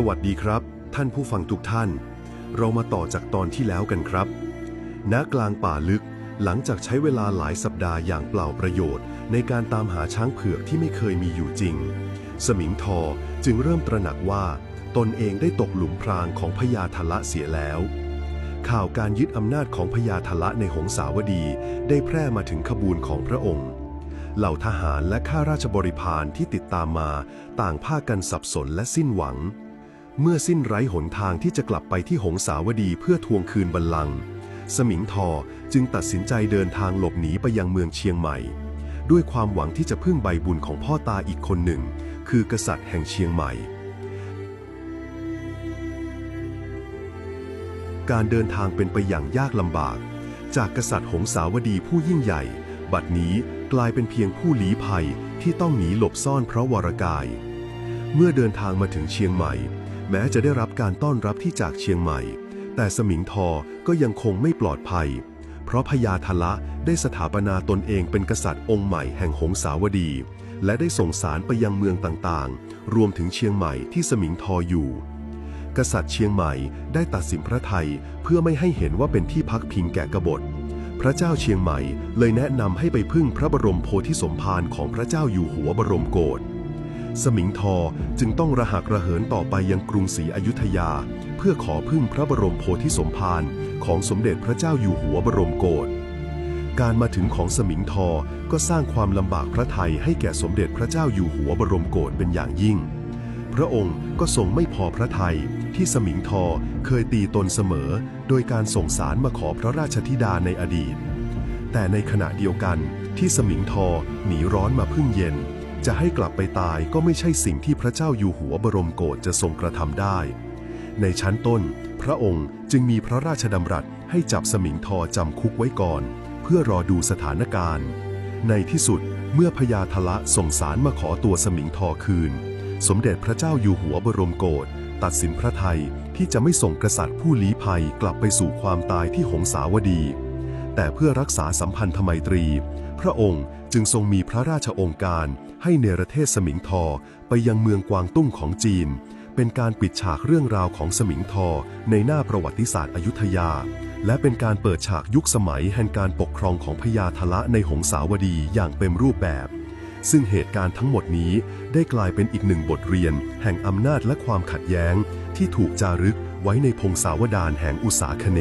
สวัสดีครับ ท่านผู้ฟังทุกท่าน เรามาต่อจากตอนที่แล้วกันครับ ณกลางป่าลึกหลังจากใช้เวลาหลายสัปดาห์อย่างเปล่าประโยชน์ ในการตามหาช้างเผือกที่ไม่เคยมีอยู่จริง สมิงทอจึงเริ่มตระหนักว่า ตนเองได้ตกหลุมพรางของพญาทละเสียแล้ว ข่าวการยึดอำนาจของพญาทละในหงสาวดีได้แพร่มาถึงขบวนของพระองค์เหล่าทหารและข้าราชบริพารที่ติดตามมา ต่างพากันสับสนและสิ้นหวัง เมื่อสิ้นไร้หนทางที่จะกลับไปที่หงสาวดีเพื่อทวงคืนบัลลังก์สมิงทอจึงตัดสินใจเดินทางหลบหนีไปยังเมืองเชียงใหม่ ด้วยความหวังที่จะพึ่งใบบุญของพ่อตาอีกคนหนึ่ง คือกษัตริย์แห่งเชียงใหม่ การเดินทางเป็นไปอย่างยากลำบาก จากกษัตริย์หงสาวดีผู้ยิ่งใหญ่ บัดนี้กลายเป็นเพียงผู้หลีภัยที่ต้องหนีหลบซ่อนเพราะวรกาย เมื่อเดินทางมาถึงเชียงใหม่ แม้จะได้รับการต้อนรับที่จากเชียงใหม่ แต่สมิงทอก็ยังคงไม่ปลอดภัย เพราะพญาทละได้สถาปนาตนเองเป็นกษัตริย์องค์ใหม่แห่งหงสาวดี และได้ส่งสารไปยังเมืองต่างๆ รวมถึงเชียงใหม่ที่สมิงทออยู่ กษัตริย์เชียงใหม่ได้ตัดสินพระไทยเพื่อไม่ให้เห็นว่าเป็นที่พักพิงแก่กบฏพระเจ้าเชียงใหม่เลยแนะนำให้ไปพึ่งพระบรมโพธิสมภารของพระเจ้าอยู่หัวบรมโกศ สมิงทอจึงต้องระหักระเหินต่อไปยังกรุงศรีอยุธยา เพื่อขอพึ่งพระบรมโพธิสมภารของสมเด็จพระเจ้าอยู่หัวบรมโกศการมาถึงของสมิงทอก็สร้างความลำบากพระไทยให้แก่สมเด็จพระเจ้าอยู่หัวบรมโกศเป็นอย่างยิ่ง พระองค์ก็ทรงไม่พอพระทัยที่สมิงทอเคยตีตนเสมอ โดยการส่งสารมาขอพระราชธิดาในอดีต แต่ในขณะเดียวกันที่สมิงทอหนีร้อนมาพึ่งเย็น จะให้กลับไปตายก็ไม่ใช่สิ่งที่พระเจ้าอยู่หัวบรมโกศจะทรงกระทำได้ ในชั้นต้น พระองค์จึงมีพระราชดำรัสให้จับสมิงทอจำคุกไว้ก่อน เพื่อรอดูสถานการณ์ ในที่สุดเมื่อพญาทละส่งสารมาขอตัวสมิงทอคืน สมเด็จพระเจ้าอยู่หัวบรมโกศตัดสินพระไทยที่จะไม่ส่งกษัตริย์ผู้ลี้ภัยกลับไปสู่ความตายที่หงสาวดี แต่เพื่อรักษาสัมพันธไมตรี พระองค์ จึงทรงมีพระราชองค์การให้เนรเทศสมิงทอไปยังเมืองกวางตุ้งของจีน เป็นการปิดฉากเรื่องราวของสมิงทอในหน้าประวัติศาสตร์อยุธยา และเป็นการเปิดฉากยุคสมัยแห่งการปกครองของพญาทละในหงสาวดีอย่างเต็มรูปแบบ ซึ่งเหตุการณ์ทั้งหมดนี้ได้กลายเป็นอีกหนึ่งบทเรียน แห่งอำนาจและความขัดแย้ง ที่ถูกจารึกไว้ในพงศาวดารแห่งอุษาคเน